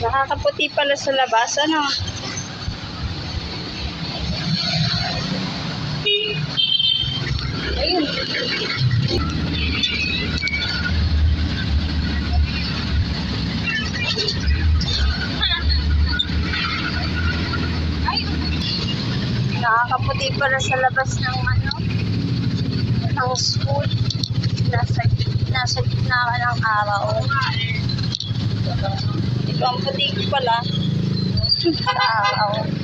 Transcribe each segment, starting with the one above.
Nakakaputi pala sa labas, ano? Ayun. Nakakaputi pala sa labas ng ano, ng school. Nasa, nasa gitna ka ng araw. Ito ang puti pala. Sa araw.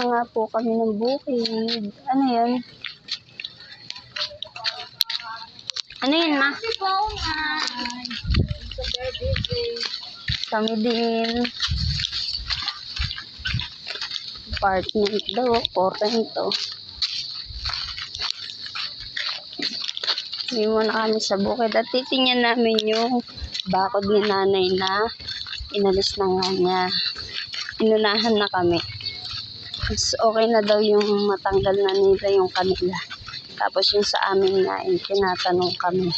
Na nga po kami ng bukid. Ano yun? Ano yun, ma? Kami din. Apartment daw, porrento. Hindi muna kami sa bukid at titingnan namin yung bakod ni nanay na inalis na nga niya. Inunahan na kami. Mas okay na daw yung matanggal na nila yung kanila. Tapos yung sa amin nga, eh, tinatanong kami.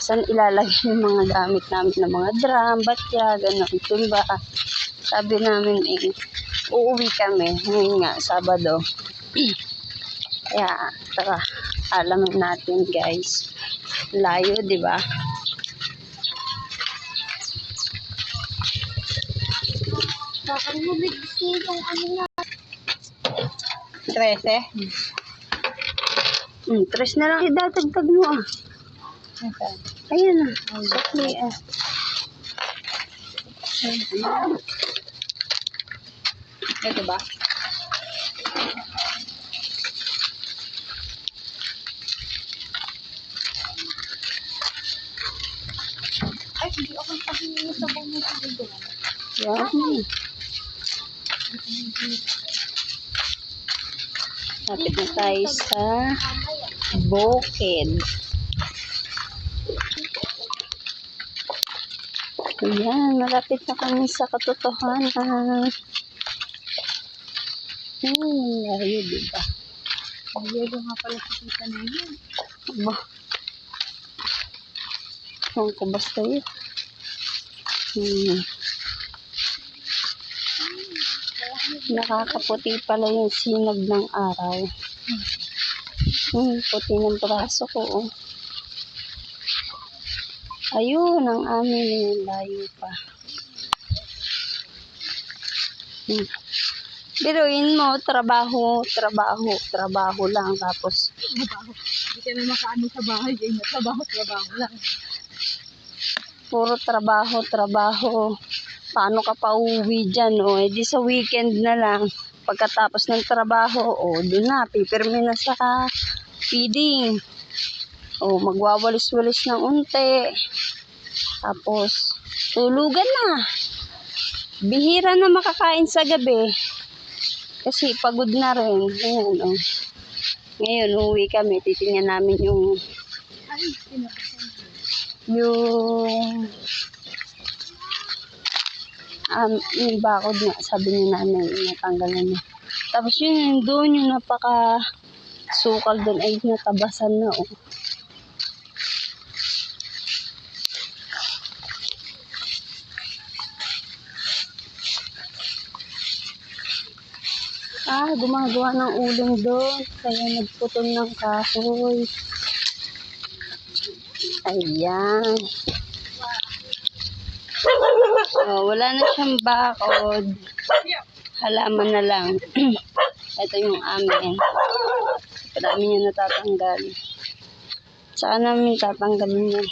Saan ilalagay yung mga gamit namin na mga drum, batya, gano'n, tumba. Sabi namin eh, uuwi kami. Ngayon nga, Sabado. Kaya, tara, alamin natin guys. Layo, di ba? Kakalubig kasi yung ano. 13? Hmm, tres na lang idadagdag mo ah. Ayan na. Sakli ah. Ito ba? Ay, hindi ako paghingi sa bang sa dito. Yan. Lapit na tayo sa bukid. Ayan, malapit na kami sa katotohanan. Hmm, layo, diba? Diego nga pala kita na yun. Aba. Ewan ko basta yun. Hmm. Nakakaputi pala yung sinag ng araw. Hmm, puti ng braso ko. Oh. Ayun, ang amin yung layo pa. Hmm. Biruin mo, trabaho, trabaho, trabaho lang. Tapos, Trabaho. Hindi ka na makaano sa bahay. Na trabaho, trabaho lang. puro trabaho, trabaho. Paano ka pa uwi dyan, o? Eh, di sa weekend na lang. Pagkatapos ng trabaho, o, doon na, pipirme na sa feeding. O, magwawalis-walis ng unti. Tapos, tulugan na. Bihira na makakain sa gabi. Kasi pagod na rin. Ayan, o. Ngayon, uwi kami. Titingnan namin yung yung um, yung bakod nga, sabi ni nanay, natanggal na niya. Tapos yun, yung doon, yung napaka sukal doon, ay natabasan na, oh. Ah, gumagawa ng uling doon. Kaya nagputol ng kahoy. Ayan. Oh, wala na siyang bakod. Halaman na lang. Ito yung amin. Marami niya natatanggal. Saan namin tatanggalin yan?